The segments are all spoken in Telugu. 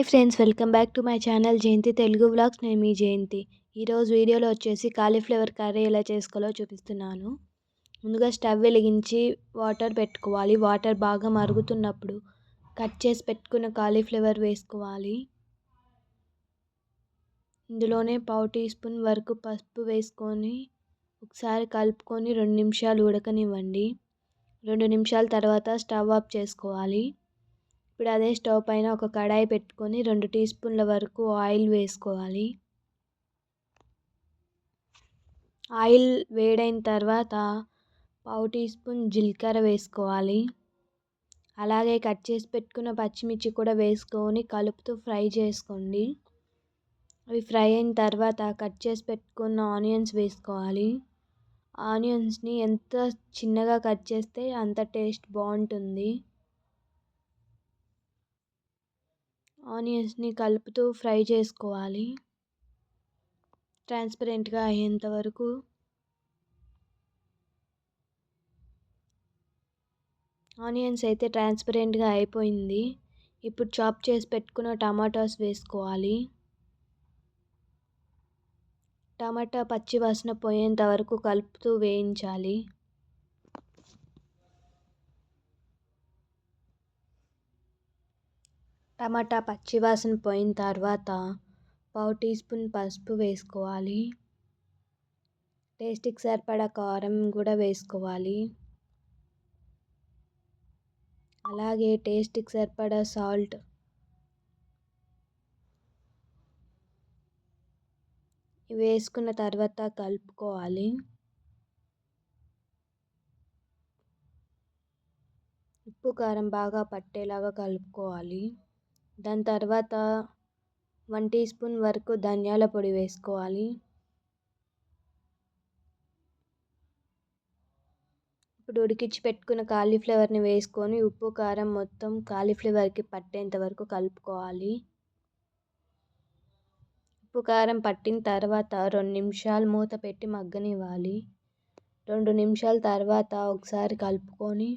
Hi friends welcome back to my channel Jayanti Telugu vlogs. నేను మీ జయంతి. ఈరోజు వీడియోలో వచ్చేసి కాలీఫ్లవర్ కర్రీ ఎలా చేసుకోవాలో చూపిస్తున్నాను. ముందుగా స్టవ్ వెలిగించి వాటర్ పెట్టుకోవాలి. వాటర్ బాగా మరుగుతున్నప్పుడు కట్ చేసి పెట్టుకున్న కాలీఫ్లవర్ వేసుకోవాలి. ఇందులోనే పావు టీ స్పూన్ వరకు పసుపు వేసుకొని ఒకసారి కలుపుకొని రెండు నిమిషాలు ఉడకనివ్వండి. రెండు నిమిషాల తర్వాత స్టవ్ ఆఫ్ చేసుకోవాలి. ఇప్పుడు అదే స్టవ్ పైన ఒక కడాయి పెట్టుకొని రెండు టీ స్పూన్ల వరకు ఆయిల్ వేసుకోవాలి. ఆయిల్ వేడైన తర్వాత పావు టీ స్పూన్ జీలకర్ర వేసుకోవాలి. అలాగే కట్ చేసి పెట్టుకున్న పచ్చిమిర్చి కూడా వేసుకొని కలుపుతూ ఫ్రై చేసుకోండి. అవి ఫ్రై అయిన తర్వాత కట్ చేసి పెట్టుకున్న ఆనియన్స్ వేసుకోవాలి. ఆనియన్స్ని ఎంత చిన్నగా కట్ చేస్తే అంత టేస్ట్ బాగుంటుంది. ఆనియన్స్ని కలుపుతూ ఫ్రై చేసుకోవాలి. ట్రాన్స్పరెంట్గా అయ్యేంత వరకు ఆనియన్స్ అయితే ట్రాన్స్పరెంట్గా అయిపోయింది. ఇప్పుడు చాప్ చేసి పెట్టుకున్న టమాటాస్ వేసుకోవాలి. టమాటా పచ్చి వాసన పోయేంత వరకు కలుపుతూ వేయించాలి. టమాటా పచ్చివాసన పోయిన తర్వాత పావు టీ స్పూన్ పసుపు వేసుకోవాలి. టేస్ట్కి సరిపడా కారం కూడా వేసుకోవాలి. అలాగే టేస్ట్కి సరిపడా సాల్ట్ వేసుకున్న తర్వాత కలుపుకోవాలి. ఉప్పు కారం బాగా పట్టేలాగా కలుపుకోవాలి. దాని తర్వాత వన్ టీ స్పూన్ వరకు ధనియాల పొడి వేసుకోవాలి. ఇప్పుడు ఉడికించి పెట్టుకున్న కాలీఫ్లవర్ని వేసుకొని ఉప్పు కారం మొత్తం కాలీఫ్లవర్కి పట్టేంత వరకు కలుపుకోవాలి. ఉప్పు కారం పట్టిన తర్వాత రెండు నిమిషాలు మూత పెట్టి మగ్గనివ్వాలి. రెండు నిమిషాల తర్వాత ఒకసారి కలుపుకొని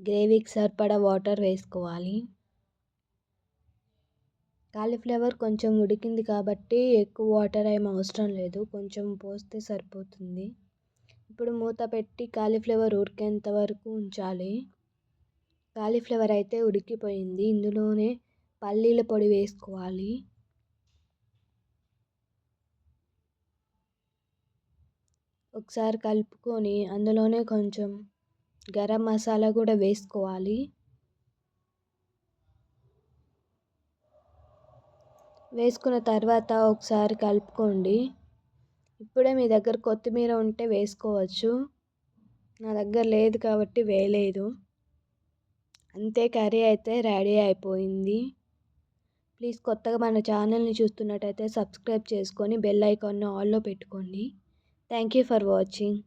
గ్రేవీకి సరిపడా వాటర్ వేసుకోవాలి. కాలీఫ్లవర్ కొంచెం ఉడికింది కాబట్టి ఎక్కువ వాటర్ ఏం అవసరం లేదు. కొంచెం పోస్తే సరిపోతుంది. ఇప్పుడు మూత పెట్టి కాలీఫ్లవర్ ఉడికేంత వరకు ఉంచాలి. కాలీఫ్లవర్ అయితే ఉడికిపోయింది. ఇందులోనే పల్లీల పొడి వేసుకోవాలి. ఒకసారి కలుపుకొని అందులోనే కొంచెం గరం మసాలా కూడా వేసుకోవాలి. వేసుకున్న తర్వాత ఒకసారి కలుపుకోండి. ఇప్పుడే మీ దగ్గర కొత్తిమీర ఉంటే వేసుకోవచ్చు. నా దగ్గర లేదు కాబట్టి వేయలేదు. అంతే కర్రీ అయితే రెడీ అయిపోయింది. ప్లీజ్ కొత్తగా మన ఛానల్ని చూస్తున్నట్టయితే సబ్స్క్రైబ్ చేసుకొని బెల్ ఐకాన్ను ఆల్లో పెట్టుకోండి. Thank you for watching.